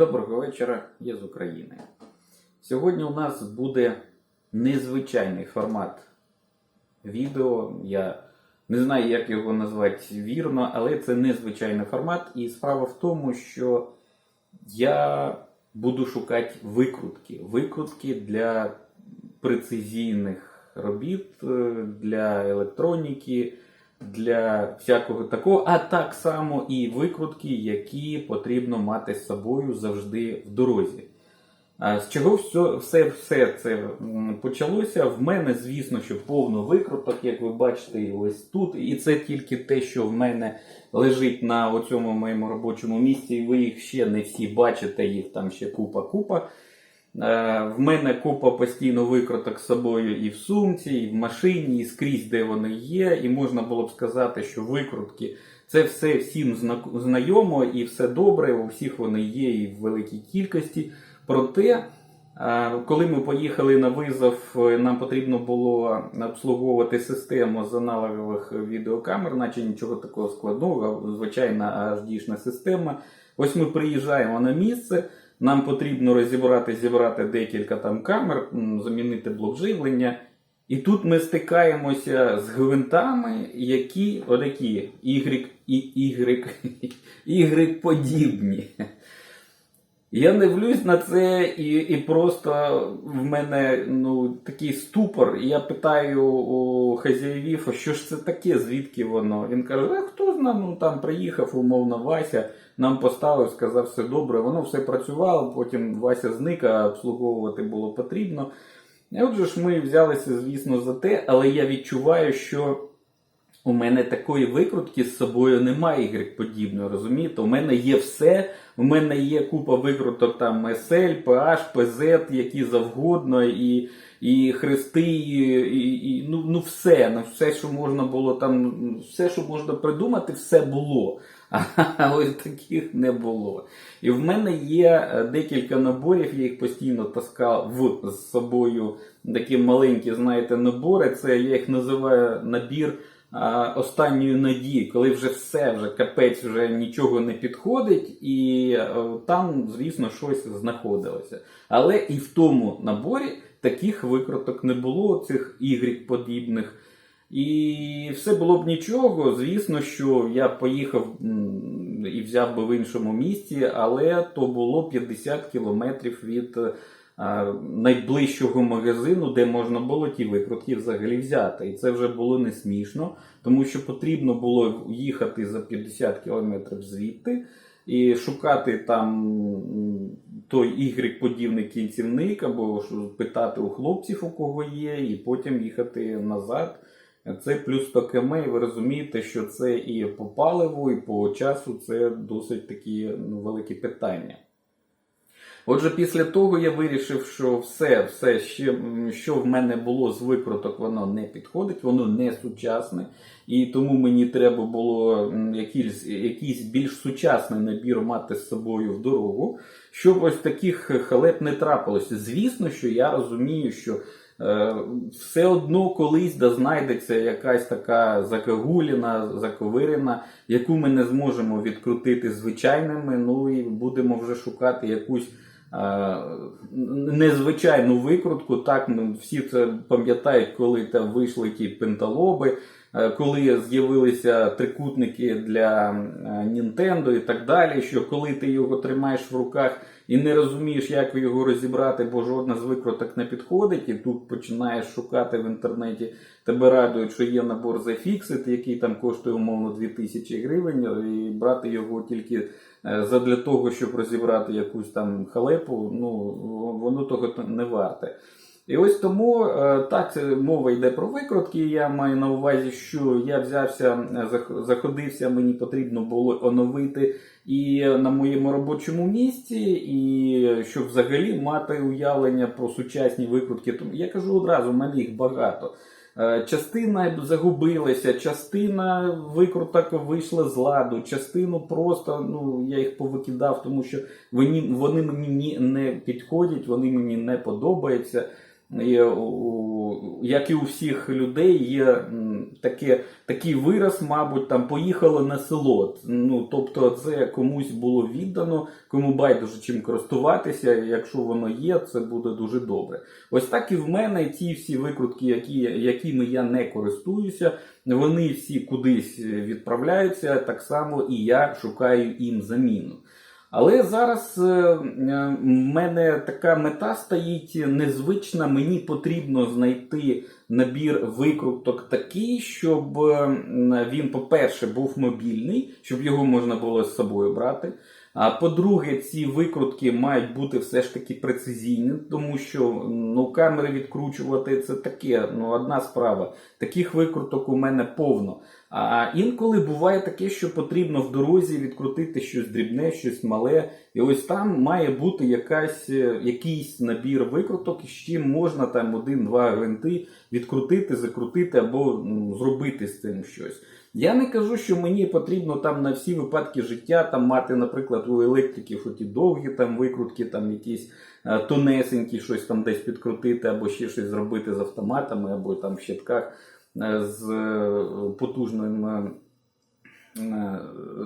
Доброго вечора, я з України. Сьогодні у нас буде незвичайний формат відео. Я не знаю, як його назвати вірно, але це незвичайний формат. І справа в тому, що я буду шукати викрутки. Викрутки для прецизійних робіт, е, для електроніки, для всякого такого, а так само і викрутки, які потрібно мати з собою завжди в дорозі. З чого все, все, все це почалося? В мене, звісно, що повно викруток, як ви бачите, ось тут. І це тільки те, що в мене лежить на цьому моєму робочому місці, і ви їх ще не всі бачите, їх там ще купа-купа. Е, В мене купа постійно викруток з собою і в сумці, і в машині, і скрізь, де вони є. І можна було б сказати, що викрутки це все всім знайомо і все добре. У всіх вони є і в великій кількості. Проте, е, коли ми поїхали на визов, е, нам потрібно було обслуговувати систему з аналогових відеокамер, наче нічого такого складного, звичайна HD-шна система. Ось ми приїжджаємо на місце. Нам потрібно розібрати, зібрати декілька там камер, замінити блок живлення. І тут ми стикаємося з гвинтами, які отакі Y, Y, Y подібні. Я дивлюсь на це, і, і просто в мене ну, такий ступор. Я питаю у хазяївів, що ж це таке, звідки воно? Він каже: а хто знає, ну там приїхав, умовно, Вася, нам поставив, сказав, все добре. Воно все працювало, потім Вася зник, а обслуговувати було потрібно. І отже ж ми взялися, звісно, за те, але я відчуваю, що. У мене такої викрутки з собою немає Y-подібної, розумієте? У мене є все. У мене є купа викруток там SL, PH, PZ, які завгодно, і, і хрести, і, і, і ну, ну все, ну все, що можна було там, все, що можна придумати, все було. А ось таких не було. І в мене є е, декілька наборів, я їх постійно таскав з собою. Такі маленькі, знаєте, набори. Це я їх називаю набір а, останньої надії, коли вже все, вже капець, вже нічого не підходить, і е, там, звісно, щось знаходилося. Але і в тому наборі таких викруток не було, цих ігрік подібних. І все було б нічого. Звісно, що я поїхав і взяв би в іншому місті, але то було 50 кілометрів від найближчого магазину, де можна було ті викрутки взагалі взяти. І це вже було не смішно, тому що потрібно було їхати за 50 кілометрів звідти. І шукати там той Y-подібний кінцівник, або питати у хлопців, у кого є, і потім їхати назад. Це плюс 100 км, і ви розумієте, що це і по паливу, і по часу це досить такі ну, великі питання. Отже, після того я вирішив, що все, все, ще, що в мене було з викруток, воно не підходить, воно не сучасне. І тому мені треба було якийсь, якийсь більш сучасний набір мати з собою в дорогу, щоб ось таких халеп не трапилося. Звісно, що я розумію, що все одно колись да знайдеться якась така закагуліна, заковирина, яку ми не зможемо відкрутити звичайними. Ну і будемо вже шукати якусь е, незвичайну викрутку. Так, всі це пам'ятають, коли там вийшли ті пенталоби. Е, Коли з'явилися трикутники для е, Nintendo і так далі, що коли ти його тримаєш в руках і не розумієш, як його розібрати, бо жодна з викруток не підходить, і тут починаєш шукати в інтернеті, тебе радують, що є набор Fixit, який там коштує умовно 2000 гривень, і брати його тільки е, задля того, щоб розібрати якусь там халепу, ну воно того не варте. І ось тому е, так мова йде про викрутки. Я маю на увазі, що я взявся, е, заходився, мені потрібно було оновити і на моєму робочому місці, і щоб взагалі мати уявлення про сучасні викрутки. Тому я кажу одразу, в мене їх багато. Е, Частина загубилася, частина викруток вийшла з ладу, частину просто ну, я їх повикидав, тому що вони, вони мені не підходять, вони мені не подобаються. У- як і у всіх людей, є таке, такий вираз, мабуть, там поїхали на село. Ну, тобто, це комусь було віддано, кому байдуже чим користуватися. Якщо воно є, це буде дуже добре. Ось так і в мене ті всі викрутки, які, якими я не користуюся, вони всі кудись відправляються, так само і я шукаю їм заміну. Але зараз е, е, в мене така мета стоїть незвична. Мені потрібно знайти набір викруток такий, щоб е, він, по-перше, був мобільний, щоб його можна було з собою брати. А по-друге, ці викрутки мають бути все ж таки прецизійні, тому що ну, камери відкручувати це таке, ну, одна справа. Таких викруток у мене повно. А інколи буває таке, що потрібно в дорозі відкрутити щось дрібне, щось мале. І ось там має бути якась, е, якийсь набір викруток, з чим можна там один-два гвинти відкрутити, закрутити або зробити з цим щось. Я не кажу, що мені потрібно там на всі випадки життя там мати, наприклад, у електриків оті довгі там викрутки, там якісь е, тонесенькі, щось там десь підкрутити, або ще щось зробити з автоматами, або там в щитках з е, потужним. е, е,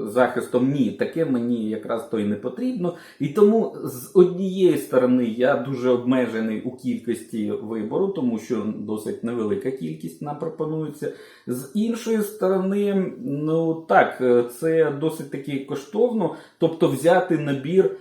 Захистом ні, таке мені якраз то й не потрібно. І тому з однієї сторони я дуже обмежений у кількості вибору, тому що досить невелика кількість нам пропонується. З іншої сторони, ну так, е, це досить таки коштовно. Тобто взяти набір, е,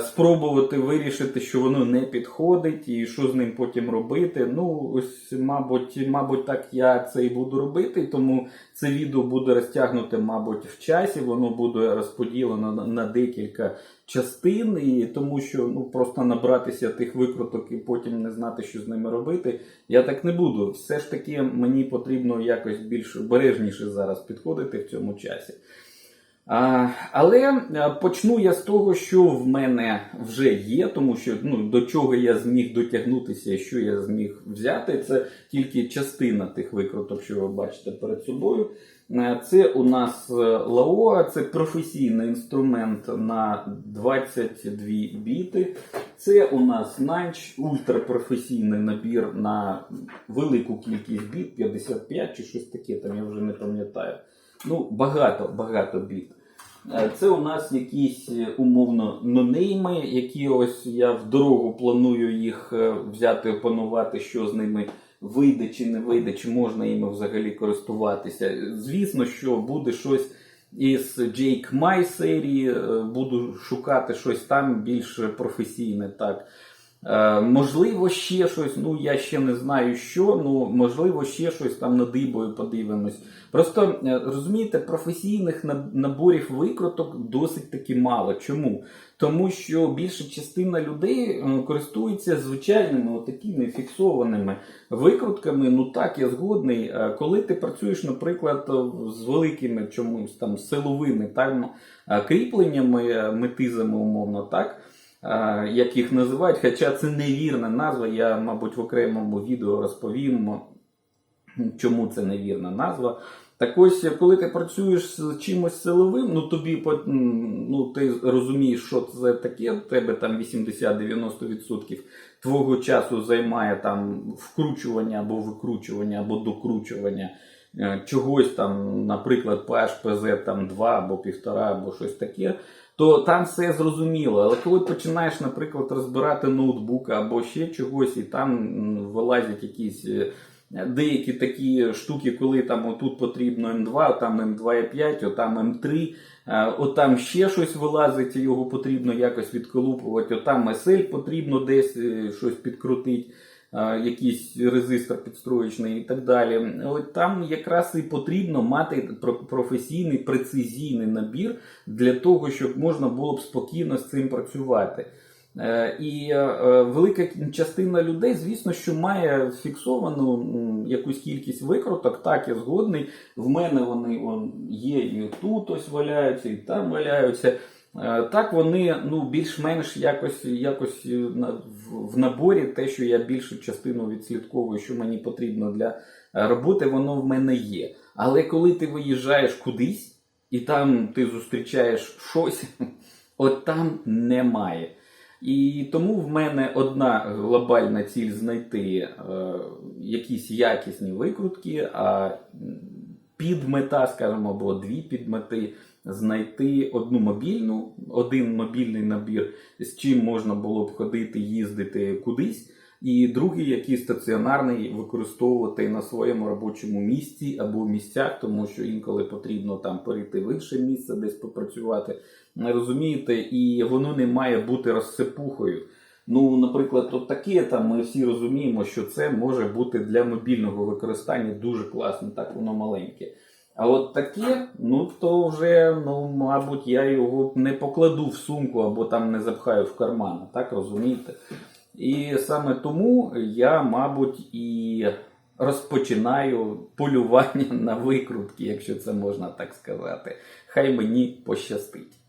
спробувати вирішити, що воно не підходить, і що з ним потім робити. Ну, ось, мабуть, мабуть, так я це і буду робити, тому це відео буде розтягнуте, мабуть, в часі, воно буде розподілено на, на декілька частин, і тому що ну, просто набратися тих викруток і потім не знати, що з ними робити, я так не буду. Все ж таки мені потрібно якось більш обережніше зараз підходити в цьому часі. Але почну я з того, що в мене вже є, тому що ну, до чого я зміг дотягнутися, що я зміг взяти, це тільки частина тих викруток, що ви бачите перед собою. Е, Це у нас е, Лаоа, це професійний інструмент на 22 біти. Це у нас Нанч, ультрапрофесійний набір на велику кількість біт, 55 чи щось таке, там я вже не пам'ятаю. Ну, багато, багато біт. Е, Це у нас якісь е, умовно нонейми, які ось я в дорогу планую їх е, взяти, опанувати, що з ними вийде чи не вийде, чи можна їми взагалі користуватися. Звісно, що буде щось із Jake My серії, буду шукати щось там більш професійне. так. Е, можливо, ще щось, ну я ще не знаю що, ну можливо, ще щось там надибою подивимось. Просто е, розумієте, професійних наборів викруток досить таки мало. Чому? Тому що більша частина людей е, користується звичайними такими фіксованими викрутками. Ну так, я згодний. Коли ти працюєш, наприклад, з великими чомусь там силовими там кріпленнями, метизами, умовно, так. Як їх називають, хоча це невірна назва, я, мабуть, в окремому відео розповім, чому це невірна назва. Так ось, коли ти працюєш з чимось силовим, ну тобі ну, ти розумієш, що це таке, в тебе там 80-90% твого часу займає там вкручування або викручування, або докручування е, чогось там, наприклад, по HPZ там 2 або 1,5 або щось таке. То там все зрозуміло. Але коли починаєш, наприклад, розбирати ноутбук або ще чогось, і там вилазять якісь е, деякі такі штуки, коли там отут потрібно М2, там М2,5, отам М3, е, отам ще щось вилазить, його потрібно якось відколупувати, отам SL потрібно десь е, щось підкрутити, якийсь резистор підстроєчний і так далі. От там якраз і потрібно мати професійний, прецизійний набір для того, щоб можна було б спокійно з цим працювати. Е, І е, е, велика частина людей, звісно, що має фіксовану якусь кількість викруток. Так, я згодний. В мене вони он, є і тут ось валяються, і там валяються. Е, Так, вони ну, більш-менш якось, якось е, в, наборі, те, що я більшу частину відслідковую, що мені потрібно для е, роботи, воно в мене є. Але коли ти виїжджаєш кудись, і там ти зустрічаєш щось, от там немає. І тому в мене одна глобальна ціль знайти е, якісь якісні викрутки, а підмета, скажімо, або дві підмети, знайти одну мобільну, один мобільний набір, з чим можна було б ходити, їздити кудись. І другий, який стаціонарний, використовувати на своєму робочому місці або місцях, тому що інколи потрібно там перейти в інше місце, десь попрацювати. Розумієте, і воно не має бути розсипухою. Ну, наприклад, от таке там ми всі розуміємо, що це може бути для мобільного використання дуже класно, так воно маленьке. А от таке, ну то вже, ну, мабуть, я його не покладу в сумку або там не запхаю в карман, так розумієте? І саме тому я, мабуть, і розпочинаю полювання на викрутки, якщо це можна так сказати. Хай мені пощастить.